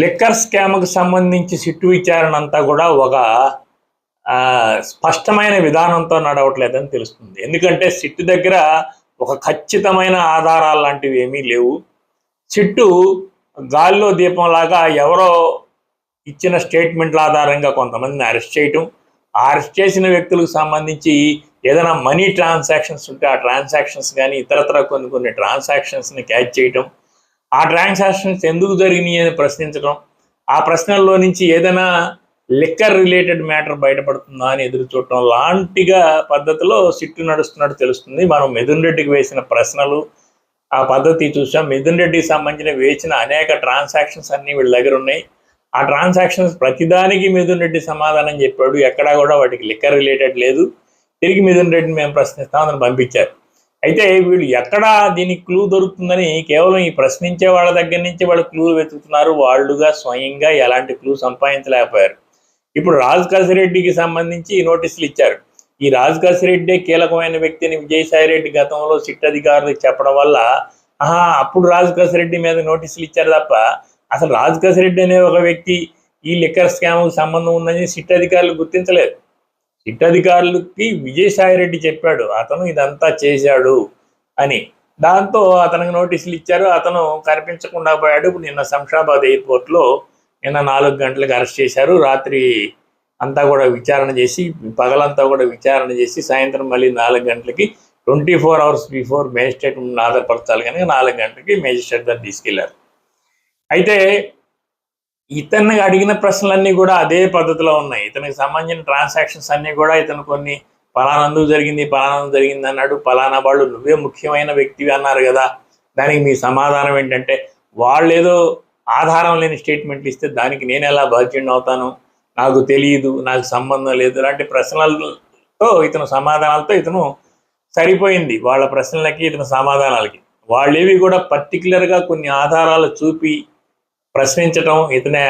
Liquor స్కామ్కి సంబంధించి sit విచారణ అంతా కూడా ఒక స్పష్టమైన విధానంతో నడవట్లేదని తెలుస్తుంది. ఎందుకంటే సిట్టు దగ్గర ఒక ఖచ్చితమైన ఆధారాలు లాంటివి ఏమీ లేవు. సిట్టు గాల్లో దీపంలాగా ఎవరో ఇచ్చిన స్టేట్మెంట్ల ఆధారంగా కొంతమందిని అరెస్ట్ చేయటం అరెస్ట్ చేసిన వ్యక్తులకు సంబంధించి ఏదైనా మనీ ట్రాన్సాక్షన్స్ ఉంటే ఆ ట్రాన్సాక్షన్స్ కానీ ఇతరత్ర కొన్ని కొన్ని ట్రాన్సాక్షన్స్ని క్యాచ్ చేయటం ఆ ట్రాన్సాక్షన్స్ ఎందుకు జరిగినాయి అని ప్రశ్నించడం ఆ ప్రశ్నల్లో నుంచి ఏదైనా లిక్కర్ రిలేటెడ్ మ్యాటర్ బయటపడుతుందా అని ఎదురు చూడటం లాంటిగా పద్ధతిలో సిట్టు నడుస్తున్నట్టు తెలుస్తుంది. మనం మిథున్ రెడ్డికి వేసిన ప్రశ్నలు ఆ పద్ధతి చూసాం. మిథున్ రెడ్డికి సంబంధించిన వేసిన అనేక ట్రాన్సాక్షన్స్ అన్నీ వీళ్ళ దగ్గర ఉన్నాయి. ఆ ట్రాన్సాక్షన్స్ ప్రతిదానికి మిథున్ రెడ్డి సమాధానం చెప్పాడు. ఎక్కడా కూడా వాటికి లిక్కర్ రిలేటెడ్ లేదు. తిరిగి మిథున్ రెడ్డిని మేము ప్రశ్నిస్తాం అని పంపించారు. అయితే వీళ్ళు ఎక్కడ దీనికి క్లూ దొరుకుతుందని కేవలం ఈ ప్రశ్నించే వాళ్ళ దగ్గర నుంచి వాళ్ళు క్లూ వెతుకుతున్నారు. వాళ్ళుగా స్వయంగా ఎలాంటి క్లూ సంపాదించలేకపోయారు. ఇప్పుడు రాజు కసిరెడ్డికి సంబంధించి నోటీసులు ఇచ్చారు. ఈ రాజు కసిరెడ్డే కీలకమైన వ్యక్తిని విజయసాయి రెడ్డి గతంలో సిట్ అధికారులకు చెప్పడం వల్ల ఆహా అప్పుడు రాజు రెడ్డి మీద నోటీసులు ఇచ్చారు తప్ప అసలు రాజు రెడ్డి అనే ఒక వ్యక్తి ఈ లిక్కర్ స్కామ్కు సంబంధం ఉందని సిట్ అధికారులు గుర్తించలేదు. సిట్ అధికారులకి విజయసాయి రెడ్డి చెప్పాడు అతను ఇదంతా చేశాడు అని. దాంతో అతనికి నోటీసులు ఇచ్చారు. అతను కనిపించకుండా పోయాడు. నిన్న శంషాబాద్ ఎయిర్పోర్ట్లో నిన్న నాలుగు గంటలకు అరెస్ట్ చేశారు. రాత్రి అంతా కూడా విచారణ చేసి పగలంతా కూడా విచారణ చేసి సాయంత్రం మళ్ళీ నాలుగు గంటలకి twenty four hours before magistrate ముందు ఆధారపరచాలి కనుక నాలుగు గంటలకి మేజిస్ట్రేట్ దగ్గర తీసుకెళ్ళారు. అయితే ఇతన్ని అడిగిన ప్రశ్నలన్నీ కూడా అదే పద్ధతిలో ఉన్నాయి. ఇతనికి సంబంధించిన ట్రాన్సాక్షన్స్ అన్నీ కూడా ఇతను కొన్ని పలానందు జరిగింది పలానందు జరిగింది అన్నాడు. పలానా వాళ్ళు నువ్వే ముఖ్యమైన వ్యక్తివి అన్నారు కదా. దానికి మీ సమాధానం ఏంటంటే వాళ్ళు ఏదో ఆధారం లేని స్టేట్మెంట్లు ఇస్తే దానికి నేను ఎలా బాధ్యుడిని అవుతాను? నాకు తెలియదు నాకు సంబంధం లేదు. ఇలాంటి ప్రశ్నలతో ఇతను సమాధానాలతో ఇతను సరిపోయింది. వాళ్ళ ప్రశ్నలకి ఇతని సమాధానాలకి. వాళ్ళేవి కూడా పర్టికులర్గా కొన్ని ఆధారాలు చూపి ప్రశ్నించటం ఇతనే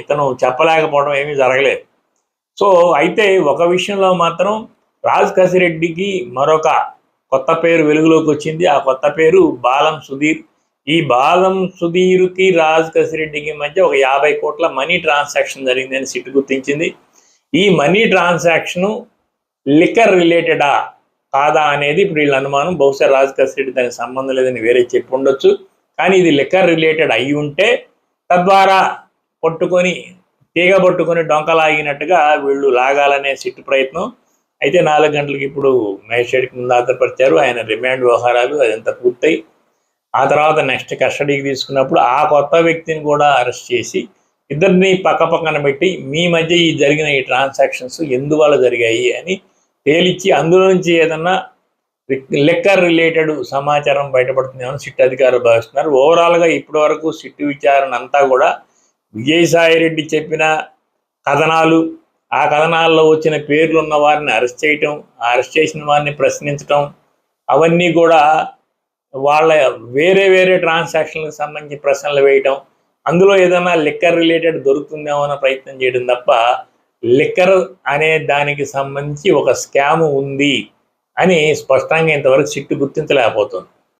ఇతను చెప్పలేకపోవడం ఏమీ జరగలేదు. సో అయితే ఒక విషయంలో మాత్రం రాజ్ కసిరెడ్డికి మరొక కొత్త పేరు వెలుగులోకి వచ్చింది. ఆ కొత్త పేరు బాలం సుధీర్. ఈ బాలం సుధీర్కి రాజ్ కసిరెడ్డికి మధ్య ఒక యాభై కోట్ల మనీ ట్రాన్సాక్షన్ జరిగిందని సిట్ గుర్తించింది. ఈ మనీ ట్రాన్సాక్షను లిక్కర్ రిలేటెడా కాదా అనేది ఇప్పుడు వీళ్ళ అనుమానం. బహుశా రాజ్ కసిరెడ్డి దానికి సంబంధం లేదని వేరే చెప్పి ఉండొచ్చు. కానీ ఇది లిక్కర్ రిలేటెడ్ అయి ఉంటే తద్వారా పట్టుకొని తీగ పట్టుకొని డొంకలాగినట్టుగా వీళ్ళు లాగాలనే సిట్టు ప్రయత్నం. అయితే నాలుగు గంటలకి ఇప్పుడు మేజిస్ట్రేట్కి ముందు ఆధారపరిచారు. ఆయన రిమాండ్ వ్యవహారాలు అదంతా పూర్తయి. ఆ తర్వాత నెక్స్ట్ కస్టడీకి తీసుకున్నప్పుడు ఆ కొత్త వ్యక్తిని కూడా అరెస్ట్ చేసి ఇద్దరిని పక్క పక్కన పెట్టి మీ మధ్య ఈ జరిగిన ఈ ట్రాన్సాక్షన్స్ ఎందువల్ల జరిగాయి? అని తేలిచ్చి అందులో నుంచి ఏదన్నా లెక్కర్ రిలేటెడ్ సమాచారం బయటపడుతుందేమో సిట్ అధికారులు భావిస్తున్నారు. ఓవరాల్గా ఇప్పటి వరకు సిట్టు విచారణ అంతా కూడా విజయసాయి రెడ్డి చెప్పిన కథనాలు ఆ కథనాల్లో వచ్చిన పేర్లు ఉన్న వారిని అరెస్ట్ చేయటం ఆ అరెస్ట్ చేసిన వారిని ప్రశ్నించటం అవన్నీ కూడా వాళ్ళ వేరే వేరే ట్రాన్సాక్షన్లకు సంబంధించి ప్రశ్నలు వేయటం అందులో ఏదైనా లిక్కర్ రిలేటెడ్ దొరుకుతుందేమో అన్న ప్రయత్నం చేయడం తప్ప లిక్కర్ అనే దానికి సంబంధించి ఒక స్కామ్ ఉంది. అని స్పష్టంగా ఇంతవరకు సిట్టు గుర్తించలేకపోతుంది.